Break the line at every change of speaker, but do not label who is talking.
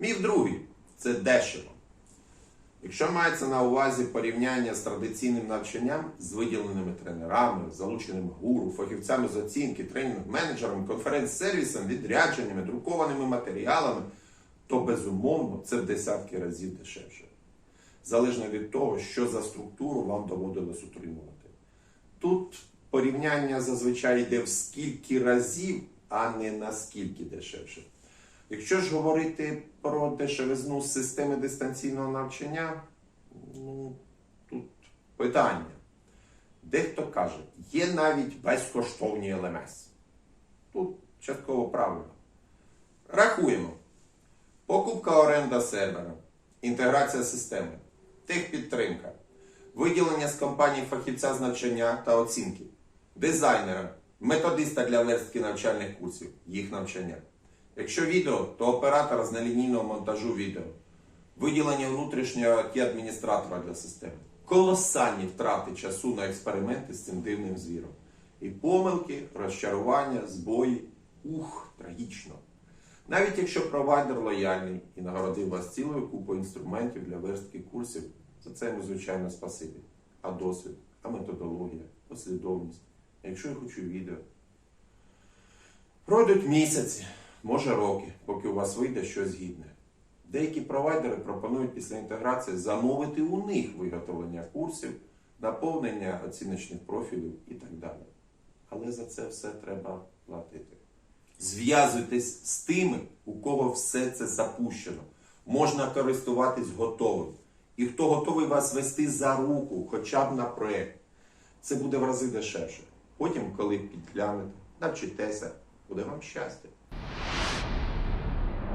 Міф другий це дешево. Якщо мається на увазі порівняння з традиційним навчанням з виділеними тренерами, залученими гуру, фахівцями з оцінки, тренінг, менеджерами, конференц-сервісами, відрядженнями, друкованими матеріалами, то безумовно це в десятки разів дешевше. Залежно від того, що за структуру вам доводилось утримувати. Тут порівняння зазвичай йде в скільки разів, а не наскільки дешевше. Якщо ж говорити про дешевизну системи дистанційного навчання, ну тут питання. Дехто каже, є навіть безкоштовні ЛМС. Тут частково правильно. Рахуємо. Покупка оренда сервера, інтеграція системи, техпідтримка, виділення з компанії фахівця з навчання та оцінки, дизайнера, методиста для верстки навчальних курсів, їх навчання. Якщо відео, то оператор з нелінійного монтажу відео, виділення внутрішнього it адміністратора для системи, колосальні втрати часу на експерименти з цим дивним звіром. І помилки, розчарування, збої. Ух, трагічно. Навіть якщо провайдер лояльний і нагородив вас цілою купою інструментів для верстки курсів, за це йому, звичайно, спасибі. А досвід, а методологія, послідовність. Якщо я хочу відео, Пройдуть місяці, може роки, поки у вас вийде щось гідне. Деякі провайдери пропонують після інтеграції замовити у них виготовлення курсів, наповнення оціночних профілів і так далі. Але за це все треба платити. Зв'язуйтесь з тими, у кого все це запущено. Можна користуватись готовим. І хто готовий вас вести за руку, хоча б на проєкт. Це буде в рази дешевше. Потім, коли підглянете, навчитеся, буде вам щастя.